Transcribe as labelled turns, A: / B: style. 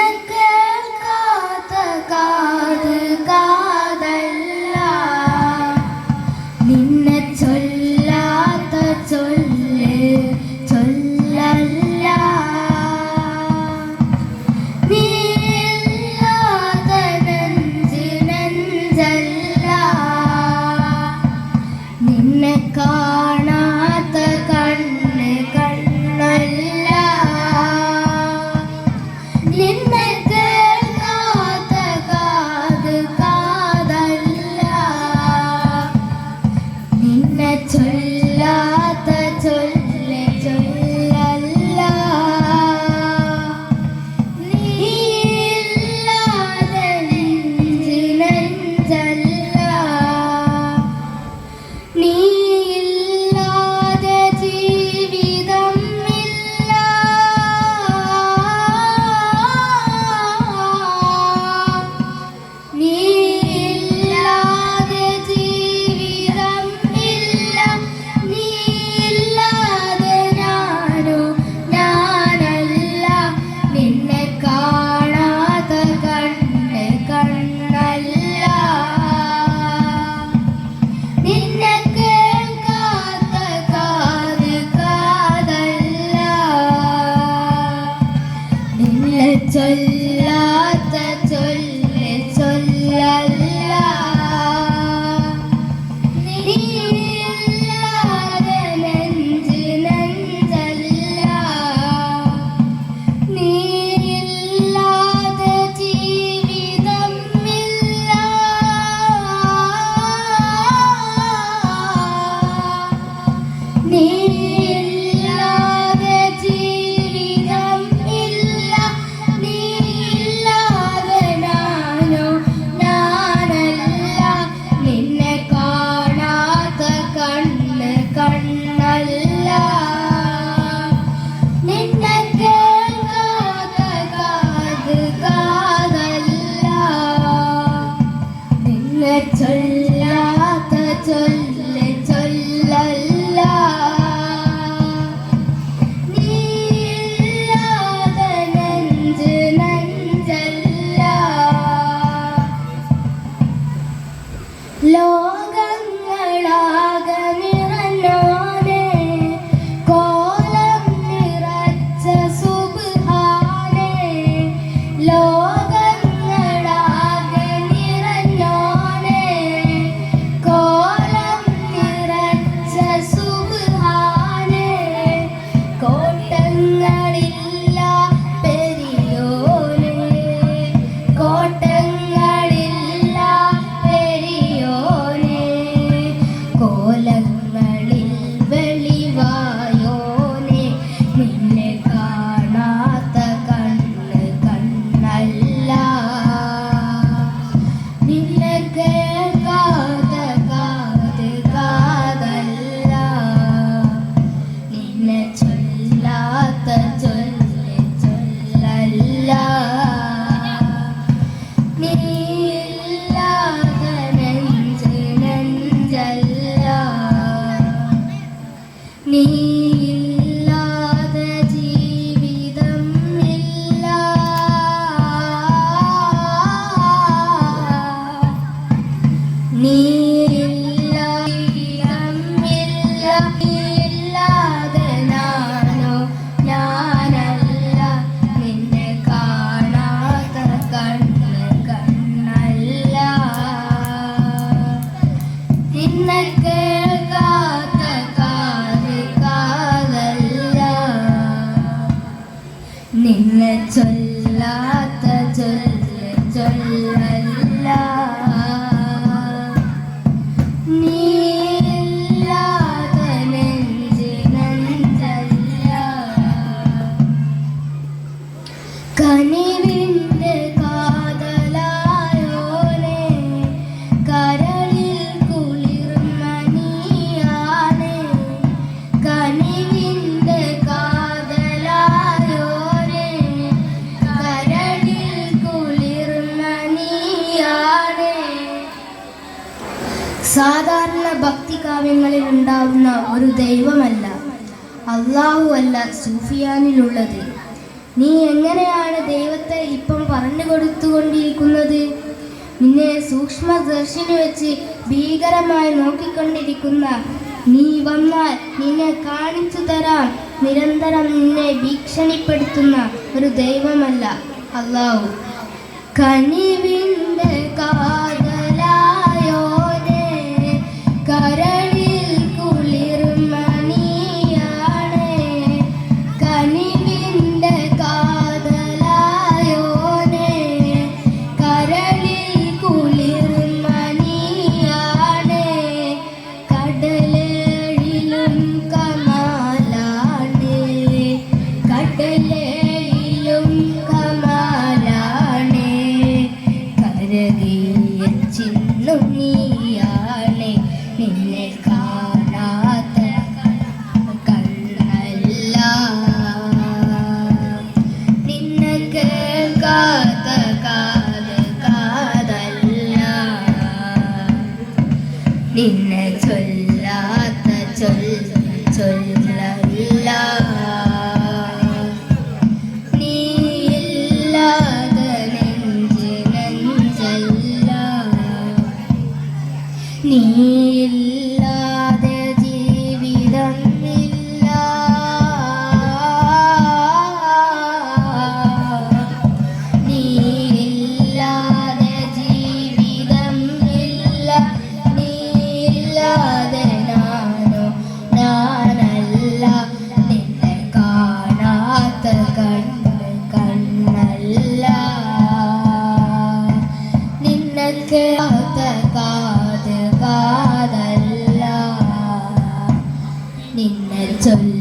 A: Thank you. 龙 നിന്നെ ചൊല്ലാത്ത ചൊല്ല ചൊല്ലല്ല നീയില്ലാതെ സാധാരണ ഭക്തി കാവ്യങ്ങളിൽ ഉണ്ടാവുന്ന ഒരു ദൈവമല്ല. അള്ളാഹു അല്ല സൂഫിയാനിലുള്ളത്. നീ എങ്ങനെയാണ് ദൈവത്തെ ഇപ്പം പറഞ്ഞു കൊടുത്തുകൊണ്ടിരിക്കുന്നത്? നിന്നെ സൂക്ഷ്മ ദർശിനി വെച്ച് ഭീകരമായി നോക്കിക്കൊണ്ടിരിക്കുന്ന നീ വന്നാൽ നിന്നെ കാണിച്ചു തരാം നിരന്തരം നിന്നെ ഭീഷണിപ്പെടുത്തുന്ന ഒരു ദൈവമല്ല അള്ളാഹു കനിവിന്റെ കാതലായോനെ നിന്നെ ചൊല്ലാത്ത ചൊല്ല ചൊല്ലല്ല. നീയില്ലാതെ നെഞ്ച് നെഞ്ചല്ല. നീയില്ലാതെ കാതല്ല നിന്നെ ചൊല്ലാത്ത